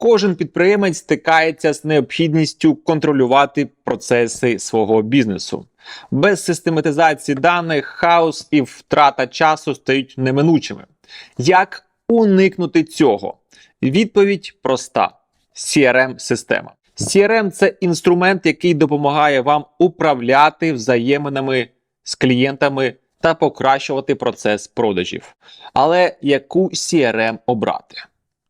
Кожен підприємець стикається з необхідністю контролювати процеси свого бізнесу. Без систематизації даних хаос і втрата часу стають неминучими. Як уникнути цього? Відповідь проста: crm система CRM – це інструмент, який допомагає вам управляти взаєминами з клієнтами та покращувати процес продажів. Але яку CRM обрати?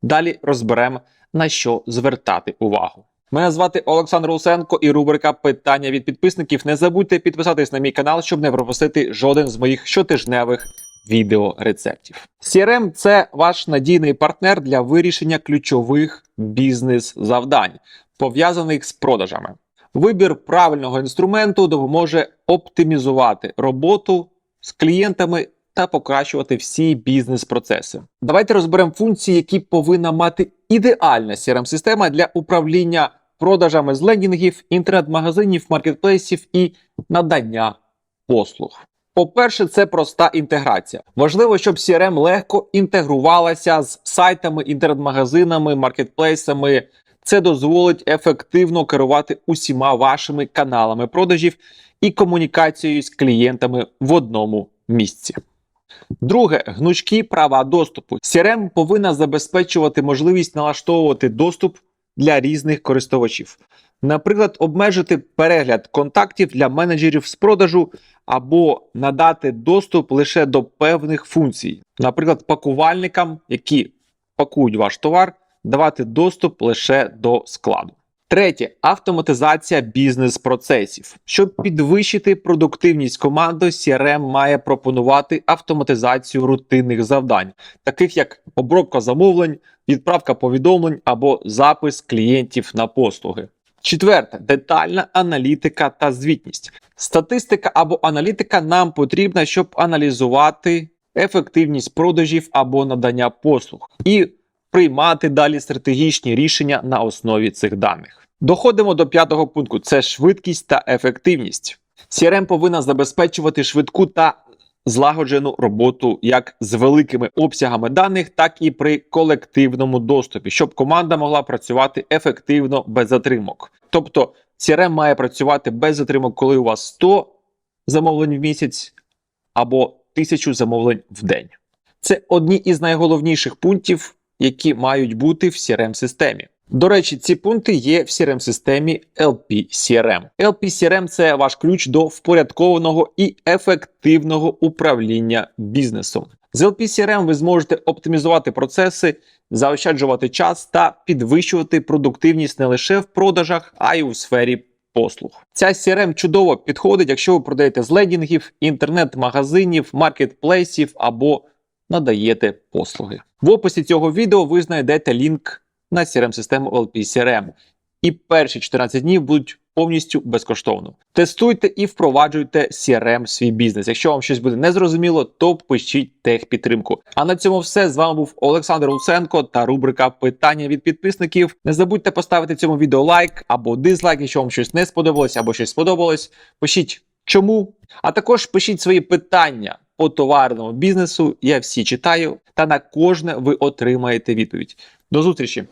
Далі розберемо на що звертати увагу. Мене звати Олександр Усенко і рубрика Питання від підписників. Не забудьте підписатись на мій канал, щоб не пропустити жоден з моїх щотижневих відеорецептів. CRM – це ваш надійний партнер для вирішення ключових бізнес-завдань, пов'язаних з продажами. Вибір правильного інструменту допоможе оптимізувати роботу з клієнтами та покращувати всі бізнес-процеси. Давайте розберемо функції, які повинна мати ідеальна crm система для управління продажами з лендінгів, інтернет-магазинів, маркетплейсів і надання послуг. По-перше, це проста інтеграція. Важливо, щоб CRM легко інтегрувалася з сайтами, інтернет-магазинами, маркетплейсами. Це дозволить ефективно керувати усіма вашими каналами продажів і комунікацією з клієнтами в одному місці. Друге, гнучкі права доступу. CRM повинна забезпечувати можливість налаштовувати доступ для різних користувачів. Наприклад, обмежити перегляд контактів для менеджерів з продажу або надати доступ лише до певних функцій, наприклад, пакувальникам, які пакують ваш товар, давати доступ лише до складу. Третє автоматизація бізнес-процесів. Щоб підвищити продуктивність команди, CRM має пропонувати автоматизацію рутинних завдань, таких як обробка замовлень, відправка повідомлень або запис клієнтів на послуги. Четверте детальна аналітика та звітність. Статистика або аналітика нам потрібна, щоб аналізувати ефективність продажів або надання послуг і приймати далі стратегічні рішення на основі цих даних. Доходимо до п'ятого пункту: це швидкість та ефективність. CRM повинна забезпечувати швидку та злагоджену роботу як з великими обсягами даних, так і при колективному доступі, щоб команда могла працювати ефективно без затримок. Тобто CRM має працювати без затримок, коли у вас 100 замовлень в місяць або 1000 замовлень в день. Це одні із найголовніших пунктів, які мають бути в crm системі До речі, ці пункти є в crm системі LP-CRM. LP-CRM – це ваш ключ до впорядкованого і ефективного управління бізнесом. З LP-CRM ви зможете оптимізувати процеси, заощаджувати час та підвищувати продуктивність не лише в продажах, а й у сфері послуг. Ця CRM чудово підходить, якщо ви продаєте з лендінгів, інтернет-магазинів, маркетплейсів або надаєте послуги. В описі цього відео ви знайдете лінк на crm систему LP CRM. І перші 14 днів будуть повністю безкоштовно. Тестуйте і впроваджуйте CRM в свій бізнес. Якщо вам щось буде незрозуміло, то пишіть техпідтримку. А на цьому все з вами був Олександр Луценко та рубрика Питання від підписників. Не забудьте поставити цьому відео лайк або дизлайк, якщо вам щось не сподобалось або щось сподобалось. Пишіть чому, а також пишіть свої питання по товарному бізнесу. Я всі читаю, та на кожне ви отримаєте відповідь. До зустрічі!